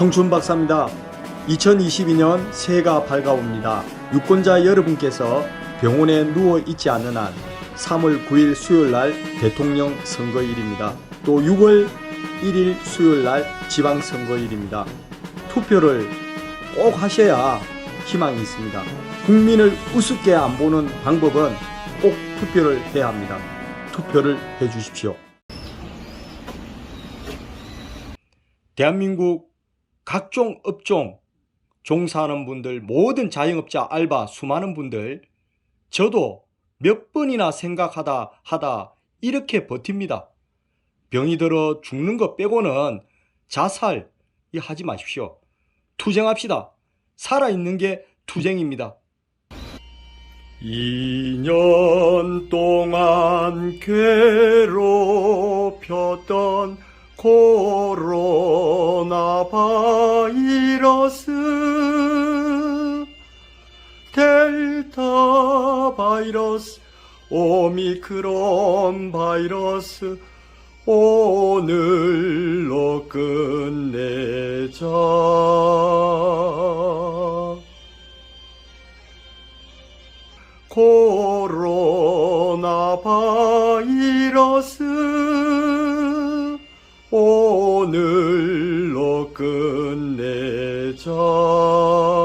청춘 박사입니다. 2022년 새해가 밝아옵니다. 유권자 여러분께서 병원에 누워 있지 않는 한 3월 9일 수요일 날 대통령 선거일입니다. 또 6월 1일 수요일 날 지방 선거일입니다. 투표를 꼭 하셔야 희망이 있습니다. 국민을 우습게 안 보는 방법은 꼭 투표를 해야 합니다. 투표를 해 주십시오. 대한민국 각종 업종 종사하는 분들, 모든 자영업자, 알바, 수많은 분들, 저도 몇 번이나 생각하다 하다 이렇게 버팁니다. 병이 들어 죽는 것 빼고는 자살 이 하지 마십시오. 투쟁합시다. 살아있는 게 투쟁입니다. 2년 동안 괴롭혔던 코로나 바이러스 델타 바이러스 오미크론 바이러스 오늘로 끝내자. 코로나 바이러스 오늘 Lord.